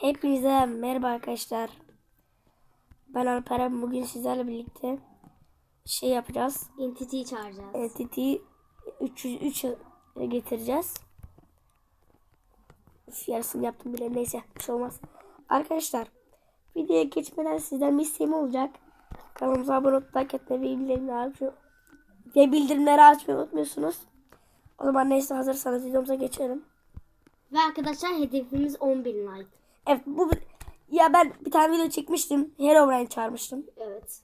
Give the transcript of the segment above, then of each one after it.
Hepinize merhaba arkadaşlar. Ben Alperen bugün sizlerle birlikte şey yapacağız. Entity'yi çağıracağız. Entity 303 getireceğiz. Üf, yarısını yaptım bile neyse bir şey olmaz. Arkadaşlar videoya geçmeden sizden bir isteğim olacak. Kanalımıza abone olup like etmeyi ve bildirimleri açmayı ve bildirimleri açmayı unutmuyorsunuz. O zaman neyse hazırsanız videomuza geçelim. Ve arkadaşlar hedefimiz 10.000 like. Evet bu ya ben bir tane video çekmiştim. Herobrine çağırmıştım. Evet.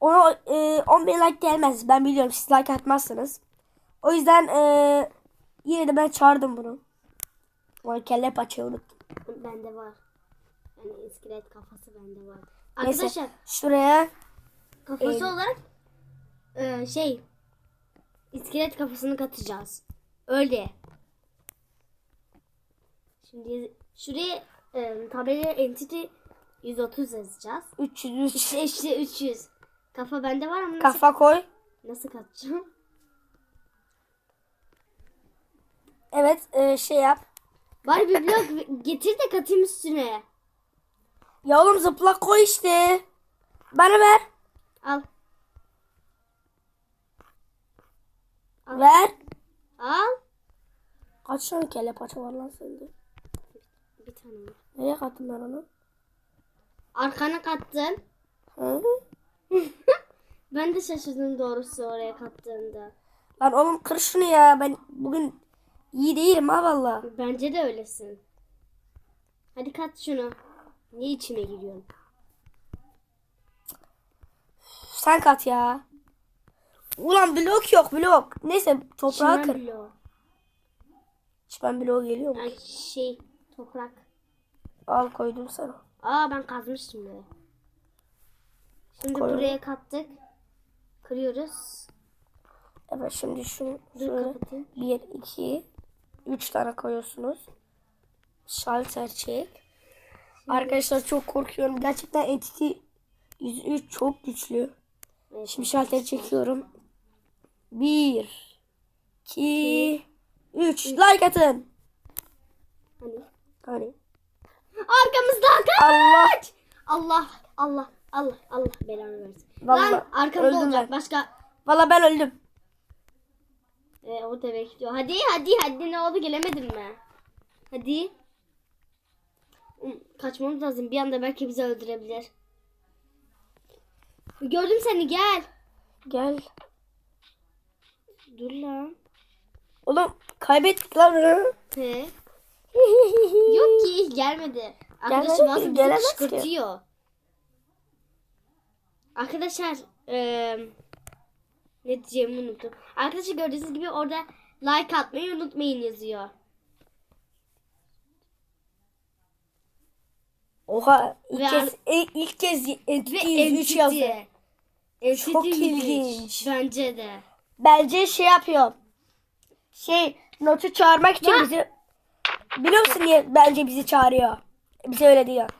Ona e, 10 bin like gelmez. Ben biliyorum siz like atmazsınız. O yüzden e, yine de ben çağırdım bunu. O kelle paçayı unuttum. Bende var. Yani iskelet kafası bende var. Neyse Arkadaşlar şuraya kafası Ee, olarak e, şey iskelet kafasını katacağız. Öyle. Şimdi şuraya e, tabelaya entity 130 yazacağız. 300 İşte işte 300. Kafa bende var ama nasıl, kafa koy. nasıl katacağım? Evet e, şey yap. Bari bir blok getir de katayım üstüne. Ya oğlum zıplak koy işte. Bana ver. Al. Al. Ver. Al. Kaç tane kelle paça var lan sende? Bir tane var. Nereye kattın ben onu? Arkana kattın. Hı? Ben de şaşırdım doğrusu oraya kattığında. Lan oğlum kır şunu ya. Ben bugün iyi değilim ha valla. Bence de öylesin. Hadi kat şunu. Niye içime giriyorsun? Sen kat ya. Ulan blok yok blok. Neyse toprağı Çimen kır. bloğu. Çimen bloğu geliyor mu? Ay şey toprak. Al koydum sana. Aa ben kazmıştım böyle. Şimdi Koyalım. buraya kattık. Kırıyoruz. Evet şimdi şunu şöyle. 1, 2, 3 tane koyuyorsunuz. Şalter çek. Arkadaşlar çok korkuyorum. Gerçekten Entity 103 çok güçlü. Evet. Şimdi şalteri çekiyorum. 1, 2, 3. Like atın. Hani? Hani. Arkamızdan kaç! Allah. Allah Allah Allah Allah belanı versin. Vallahi Lan arkamda olacak ben. başka. Valla ben öldüm. Ee, o da bekliyor. Hadi hadi hadi ne oldu gelemedin mi? Hadi. Kaçmamız lazım. Bir anda belki bizi öldürebilir. Gördüm seni gel. Gel. Dur lan. Oğlum kaybettik lan. He. Yok ki gelmedi. Arkadaşım Gelmedi, bazı bizi gelemez ki. kışkırtıyor. Arkadaşlar eee ne diyeceğimi unuttum. Arkadaşlar gördüğünüz gibi orada like atmayı unutmayın yazıyor. Oha ilk Ve kez e, ilk kez Ve 103 yazdı. Entity Çok 103. ilginç. Bence de. Bence şey yapıyor. Şey Not'u çağırmak için bizi biliyor musun niye bence bizi çağırıyor? Bize öyle diyor.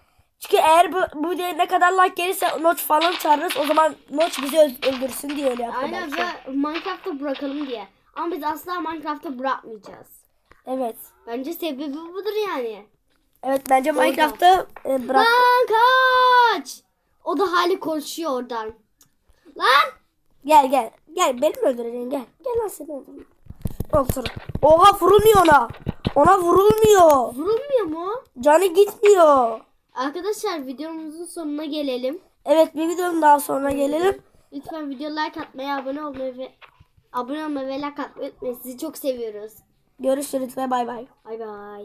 Çünkü eğer bu, bu videoya ne kadar like gelirse Not falan çağırırız. O zaman Not bizi öl- öldürsün diye öyle yapıyor Aynen belki. ve Minecraft'ta bırakalım diye. Ama biz asla Minecraft'ta bırakmayacağız. Evet. Bence sebebi budur yani. Evet bence Minecraft'ta e, bırak. Lan kaç! O da hali konuşuyor oradan. Lan! Gel gel. Gel beni mi öldüreceksin gel. Gel lan seni öldüreyim. Otur. Oha vurulmuyor ona. Ona vurulmuyor. Vurulmuyor mu? Canı gitmiyor. Arkadaşlar videomuzun sonuna gelelim. Evet bir videonun daha sonra gelelim. Lütfen video like atmayı, abone olmayı ve abone olmayı ve like atmayı unutmayın. Sizi çok seviyoruz. Görüşürüz ve bay bay. Bay bay.